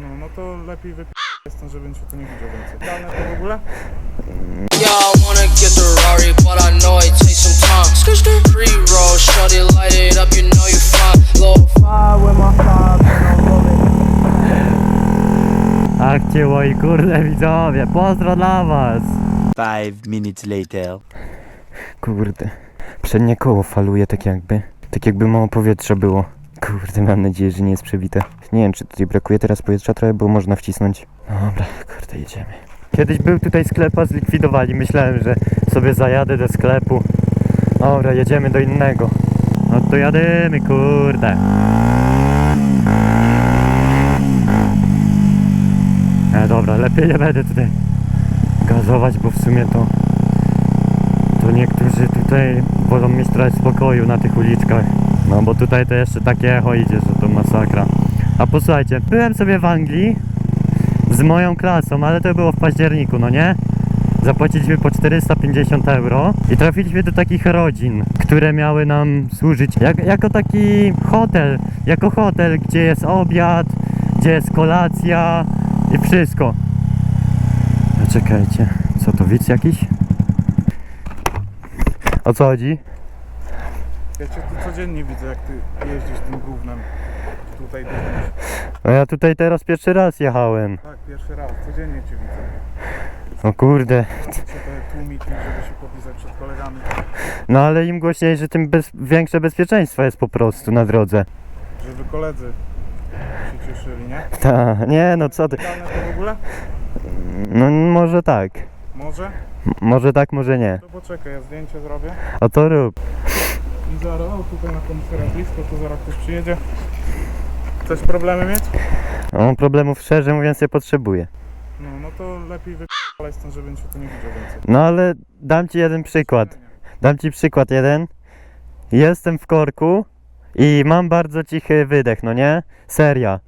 No, no to lepiej wyp... jestem, żebym cię tu nie widział więcej. Dane to w ogóle? Y'all wanna get the Rari, but I know it takes some time. Skr skr. Pre-roll, shorty light it up, you know you fine. Low Ach cię moi kurde widzowie, pozdro dla was! Five minutes later. Kurde. Przednie koło faluje tak jakby. Tak jakby mało powietrza było. Kurde, mam nadzieję, że nie jest przebite. Nie wiem, czy tutaj brakuje teraz powietrza trochę, bo można wcisnąć. Dobra, kurde, jedziemy. Kiedyś był tutaj sklep, a zlikwidowali. Myślałem, że sobie zajadę do sklepu. Dobra, jedziemy do innego. No to jadymy, kurde. E, dobra, lepiej nie będę tutaj gazować, bo w sumie to to niektórzy tutaj wolą mieć trochę spokoju na tych uliczkach. No bo tutaj to jeszcze takie echo idzie, że to masakra. A posłuchajcie, byłem sobie w Anglii z moją klasą, ale to było w październiku, no nie? Zapłaciliśmy po 450 euro i trafiliśmy do takich rodzin, które miały nam służyć jak, jako taki hotel, jako hotel, gdzie jest obiad, gdzie jest kolacja i wszystko. Czekajcie, co to widz jakiś? O co chodzi? Ja cię tu codziennie widzę, jak ty jeździsz tym gównem. Tutaj biegniesz. No ja tutaj teraz pierwszy raz jechałem. Tak, pierwszy raz, codziennie cię widzę. O kurde. Muszę tłumić, żeby się popisać przed kolegami. No ale im głośniejszy, tym bez, większe bezpieczeństwo jest po prostu na drodze. Żeby koledzy się cieszyli, nie? Ta, nie no co ty. Dane to w ogóle? No może tak. Może? M- Może tak, może nie. To poczekaj, ja zdjęcie zrobię. O to rób. I zaraz, o tutaj na komisariat blisko, to zaraz ktoś przyjedzie. Chcesz problemy mieć? On problemów szczerze mówiąc nie potrzebuje. No, no to lepiej wypalać stąd, żebym tu nie widział więcej. No ale dam ci jeden przykład. Dam ci przykład jeden. Jestem w korku i mam bardzo cichy wydech, no nie? Seria.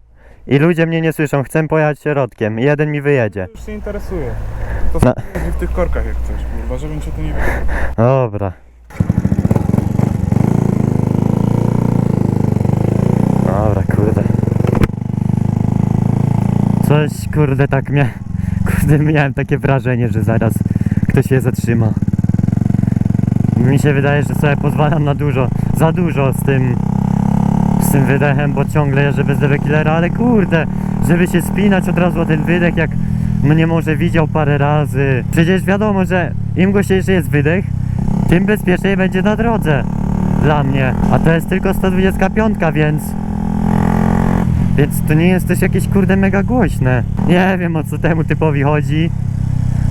I ludzie mnie nie słyszą, chcę pojechać środkiem. Jeden mi wyjedzie. Już się interesuje. To no. w tych korkach jak coś, kurwa, żebym cię tu nie widział. Dobra, kurde. Coś, kurde, tak mia... Kurde, miałem takie wrażenie, że zaraz ktoś się zatrzyma. Mi się wydaje, że sobie pozwalam na dużo, za dużo z tym, z tym wydechem, bo ciągle jeżdżę bez killera, ale kurde, żeby się spinać od razu o ten wydech, jak mnie może widział parę razy. Przecież wiadomo, że im głośniejszy jest wydech, tym bezpieczniej będzie na drodze dla mnie. A to jest tylko 125, więc... Więc to nie jest też jakieś kurde mega głośne. Nie wiem o co temu typowi chodzi.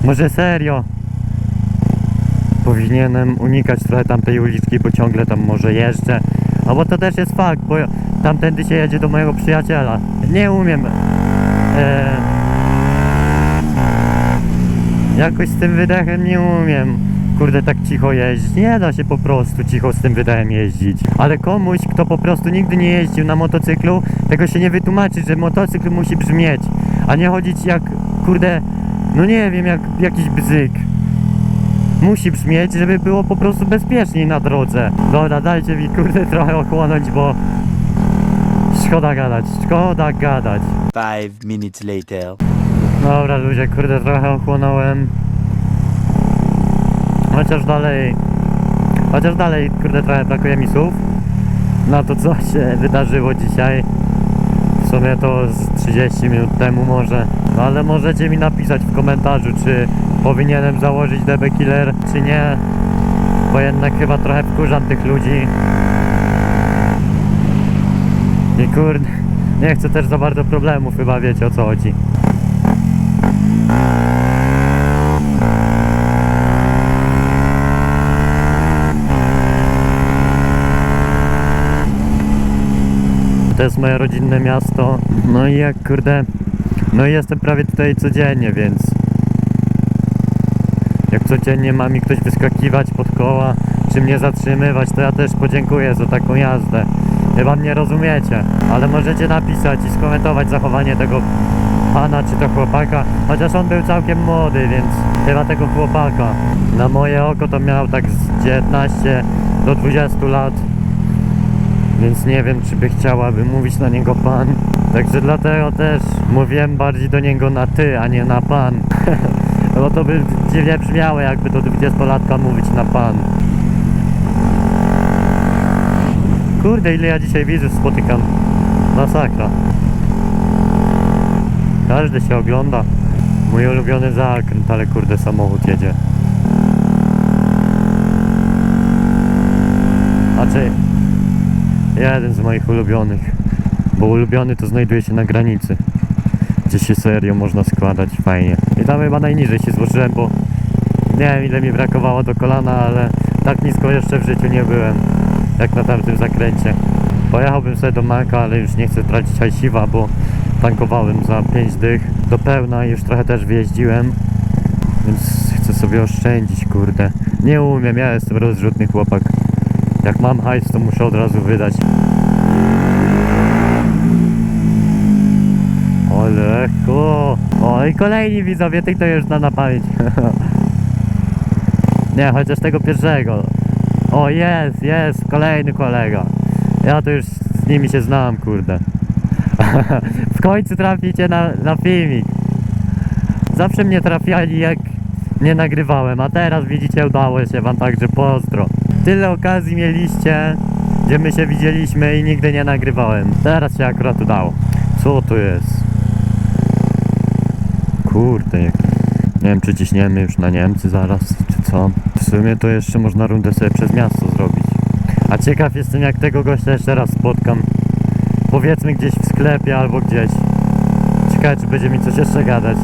Może serio. Powinienem unikać trochę tamtej uliczki, bo ciągle tam może jeżdżę. A bo to też jest fakt, bo tamtędy się jedzie do mojego przyjaciela. Nie umiem. E, jakoś z tym wydechem nie umiem. Kurde, tak cicho jeździć. Nie da się po prostu cicho z tym wydechem jeździć. Ale komuś, kto po prostu nigdy nie jeździł na motocyklu, tego się nie wytłumaczy, że motocykl musi brzmieć, a nie chodzić jak, kurde, no nie wiem, jak jakiś bzyk. Musi brzmieć, żeby było po prostu bezpieczniej na drodze. Dobra, dajcie mi kurde trochę ochłonąć, bo szkoda gadać, szkoda gadać. Five minutes later. Dobra ludzie, kurde trochę ochłonąłem Chociaż dalej Chociaż dalej, kurde trochę brakuje mi słów Na to co się wydarzyło dzisiaj. W sumie to z 30 minut temu może. No ale możecie mi napisać w komentarzu czy powinienem założyć DB Killer czy nie Bo jednak chyba trochę wkurzam tych ludzi. I kurde Nie chcę też za bardzo problemów chyba wiecie o co chodzi To jest moje rodzinne miasto. No i jak kurde. No i jestem prawie tutaj codziennie, więc. Jak codziennie ma mi ktoś wyskakiwać pod koła, czy mnie zatrzymywać, to ja też podziękuję za taką jazdę. Chyba mnie rozumiecie, ale możecie napisać i skomentować zachowanie tego pana czy to chłopaka, chociaż on był całkiem młody, więc chyba tego chłopaka. Na moje oko to miał tak z 19 do 20 lat. Więc nie wiem, czy by chciałaby mówić na niego pan. Także dlatego też mówiłem bardziej do niego na ty, a nie na pan. Bo to by dziwnie brzmiało, jakby do 20-latka mówić na pan. Kurde, ile ja dzisiaj widzów spotykam. Masakra. Każdy się ogląda. Mój ulubiony zakręt, ale kurde samochód jedzie. Znaczy, jeden z moich ulubionych. Bo ulubiony to znajduje się na granicy. Gdzie się serio można składać fajnie. I tam chyba najniżej się złożyłem, bo nie wiem ile mi brakowało do kolana, ale tak nisko jeszcze w życiu nie byłem. Jak na tamtym zakręcie. Pojechałbym sobie do Maka, ale już nie chcę tracić hajsiwa, bo tankowałem za 5 dych do pełna i już trochę też wyjeździłem. Więc chcę sobie oszczędzić, kurde. Nie umiem, ja jestem rozrzutny chłopak. Jak mam hajs, to muszę od razu wydać. Ale ko. O i kolejni widzowie, tych to już zna na pamięć. Nie, chociaż tego pierwszego. O jest, jest, kolejny kolega. Ja to już z nimi się znam, kurde. w końcu traficie na, na filmik. Zawsze mnie trafiali jak nie nagrywałem, a teraz widzicie udało się wam także pozdro. Tyle okazji mieliście, gdzie my się widzieliśmy i nigdy nie nagrywałem. Teraz się akurat udało. Co to jest? Kurde, jak... nie wiem czy ciśniemy już na Niemcy zaraz, czy co. W sumie to jeszcze można rundę sobie przez miasto zrobić. A ciekaw jestem jak tego gościa jeszcze raz spotkam. Powiedzmy gdzieś w sklepie albo gdzieś. Ciekawe czy będzie mi coś jeszcze gadać.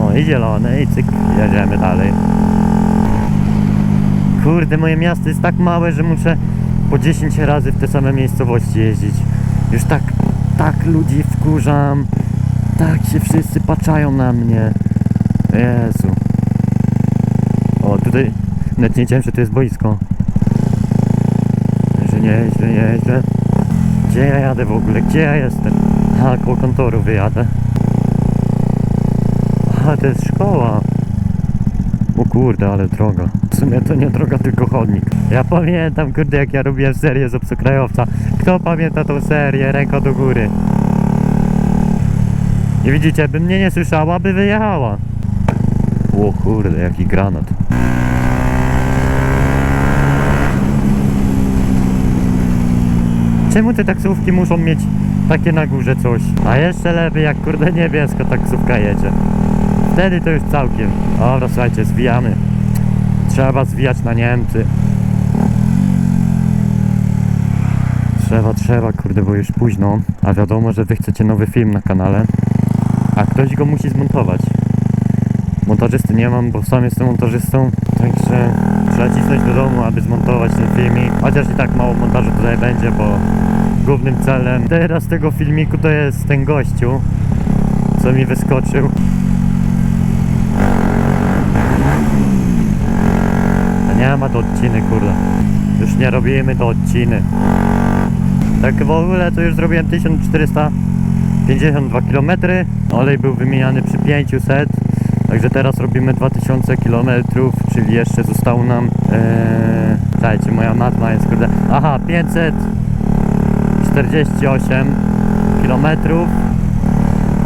O i zielone i cyk, jedziemy dalej. Kurde, moje miasto jest tak małe, że muszę po 10 razy w te same miejscowości jeździć. Już tak, tak ludzi wkurzam. Tak się wszyscy patrzają na mnie. Jezu. O, tutaj nawet nie wiedziałem, że to jest boisko. Że nieźle, nieźle. Gdzie ja jadę w ogóle? Gdzie ja jestem? A, koło kontoru wyjadę. A, to jest szkoła. O kurde, ale droga. Sumie to nie droga, tylko chodnik. Ja pamiętam, kurde, jak ja robiłem serię z obcokrajowca. Kto pamięta tą serię? Ręka do góry. I widzicie, by mnie nie słyszała, by wyjechała. O kurde, jaki granat. Czemu te taksówki muszą mieć takie na górze coś? A jeszcze lepiej jak kurde niebiesko taksówka jedzie. Wtedy to już całkiem. Dobra, słuchajcie, zwijamy. Trzeba zwijać na Niemcy. Trzeba, trzeba, kurde, bo już późno. A wiadomo, że wy chcecie nowy film na kanale. A ktoś go musi zmontować. Montażysty nie mam, bo sam jestem montażystą. Także trzeba cisnąć do domu, aby zmontować ten filmik. Chociaż i tak mało montażu tutaj będzie, bo głównym celem teraz tego filmiku to jest ten gościu, co mi wyskoczył. A nie ma do odciny, kurde. Już nie robimy do odciny. Tak w ogóle to już zrobiłem 1452 km. Olej był wymieniany przy 500. Także teraz robimy 2000 km, czyli jeszcze zostało nam. Ee, czekajcie, moja matma jest kurde. Aha, 548 km.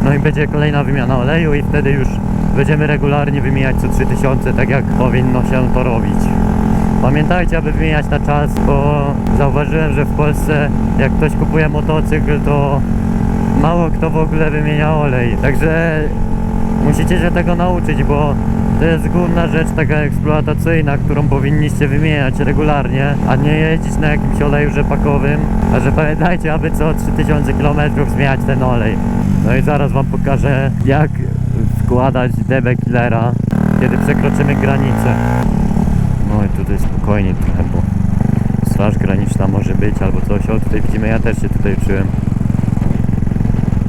No i będzie kolejna wymiana oleju i wtedy już będziemy regularnie wymieniać co 3000, tak jak powinno się to robić. Pamiętajcie, aby wymieniać na czas, bo zauważyłem, że w Polsce jak ktoś kupuje motocykl, to mało kto w ogóle wymienia olej. Także musicie się tego nauczyć, bo to jest główna rzecz taka eksploatacyjna, którą powinniście wymieniać regularnie, a nie jeździć na jakimś oleju rzepakowym. A że pamiętajcie, aby co 3000 km zmieniać ten olej. No i zaraz wam pokażę, jak wkładać DB Killera, kiedy przekroczymy granicę. No i tutaj spokojnie trochę, bo straż graniczna może być albo coś. O, tutaj widzimy, ja też się tutaj uczyłem.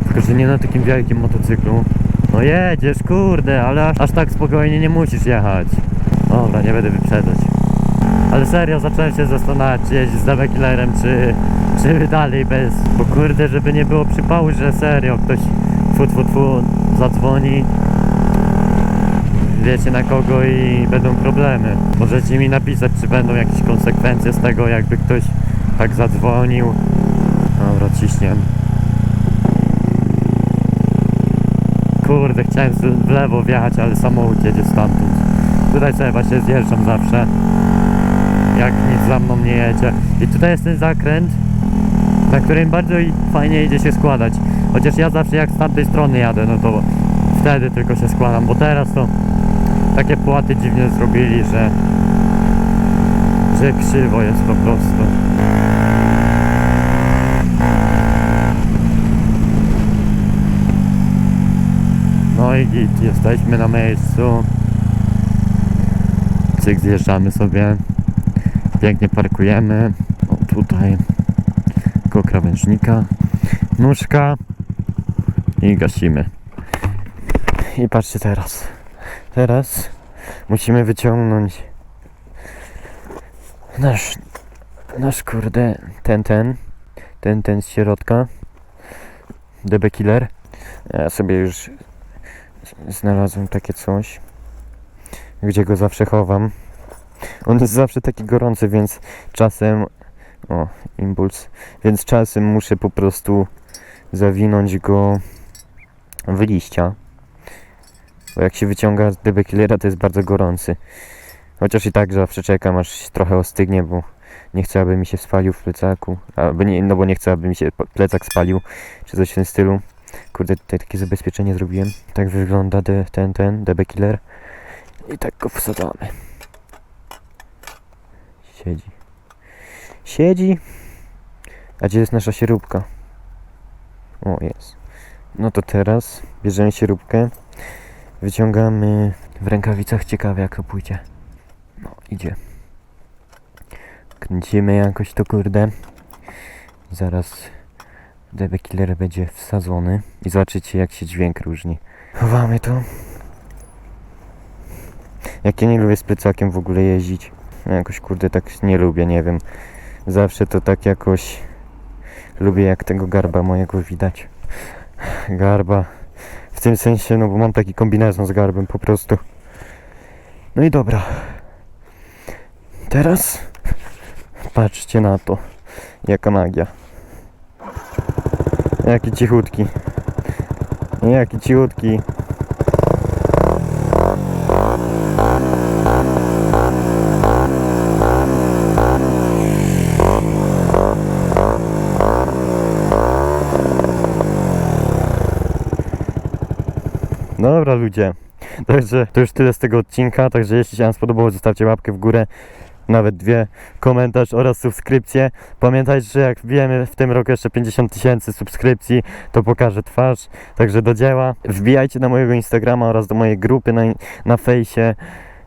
Tylko, że nie na takim wielkim motocyklu. No jedziesz, kurde, ale aż, aż tak spokojnie nie musisz jechać. Dobra, nie będę wyprzedzać. Ale serio, zacząłem się zastanawiać, czy jeździć z double killerem, czy, czy dalej bez. Bo kurde, żeby nie było przypału, że serio, ktoś tfu, tfu, tfu, zadzwoni wiecie na kogo i będą problemy. Możecie mi napisać, czy będą jakieś konsekwencje z tego, jakby ktoś tak zadzwonił. Dobra, ciśniemy. Kurde, chciałem w lewo wjechać, ale samochód jedzie stamtąd. Tutaj sobie właśnie zjeżdżam zawsze. Jak nic za mną nie jedzie. I tutaj jest ten zakręt, na którym bardzo fajnie idzie się składać. Chociaż ja zawsze jak z tamtej strony jadę, no to wtedy tylko się składam, bo teraz to takie płaty dziwnie zrobili, że że krzywo jest po prostu. No i git, jesteśmy na miejscu. Cyk, zjeżdżamy sobie. Pięknie parkujemy. O, tutaj. Koło krawężnika. Nóżka. I gasimy. I patrzcie teraz. Teraz musimy wyciągnąć nasz, nasz kurde, ten, ten, ten, ten z środka. DB Killer. Ja sobie już znalazłem takie coś, gdzie go zawsze chowam. On jest zawsze taki gorący, więc czasem. O, impuls. Więc czasem muszę po prostu zawinąć go w liścia. Jak się wyciąga z DB Killera, to jest bardzo gorący. Chociaż i tak zawsze czekam, aż trochę ostygnie, bo nie chcę, aby mi się spalił w plecaku. Albo nie, no bo nie chcę, aby mi się plecak spalił, czy coś w tym stylu. Kurde, tutaj takie zabezpieczenie zrobiłem. Tak wygląda de, ten, ten, DB Killer. I tak go wsadzamy. Siedzi. Siedzi. A gdzie jest nasza sierupka? O, jest. No to teraz bierzemy sierupkę. Wyciągamy w rękawicach. Ciekawe jak to pójdzie. No, idzie. Kręcimy jakoś to kurde. Zaraz DB Killer będzie wsadzony i zobaczycie jak się dźwięk różni. Chowamy to. Jak ja nie lubię z plecakiem w ogóle jeździć. No Jakoś kurde tak nie lubię, nie wiem. Zawsze to tak jakoś lubię jak tego garba mojego widać. Garba. W tym sensie, no bo mam taki kombinezon z garbem po prostu. No i dobra. Teraz patrzcie na to. Jaka magia. Jaki cichutki. Jaki cichutki. Dobra ludzie. Także to już tyle z tego odcinka. Także jeśli się Wam spodobało, zostawcie łapkę w górę. Nawet dwie, komentarz oraz subskrypcję. Pamiętajcie, że jak wbijemy w tym roku jeszcze 50 tysięcy subskrypcji, to pokażę twarz. Także do dzieła. Wbijajcie na mojego Instagrama oraz do mojej grupy na, na fejsie.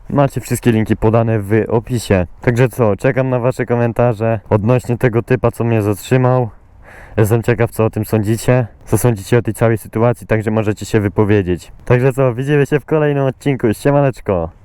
Macie wszystkie linki podane w opisie. Także co, czekam na wasze komentarze odnośnie tego typa, co mnie zatrzymał. Jestem ciekaw, co o tym sądzicie, co sądzicie o tej całej sytuacji, także możecie się wypowiedzieć. Także co, widzimy się w kolejnym odcinku. Siemaneczko!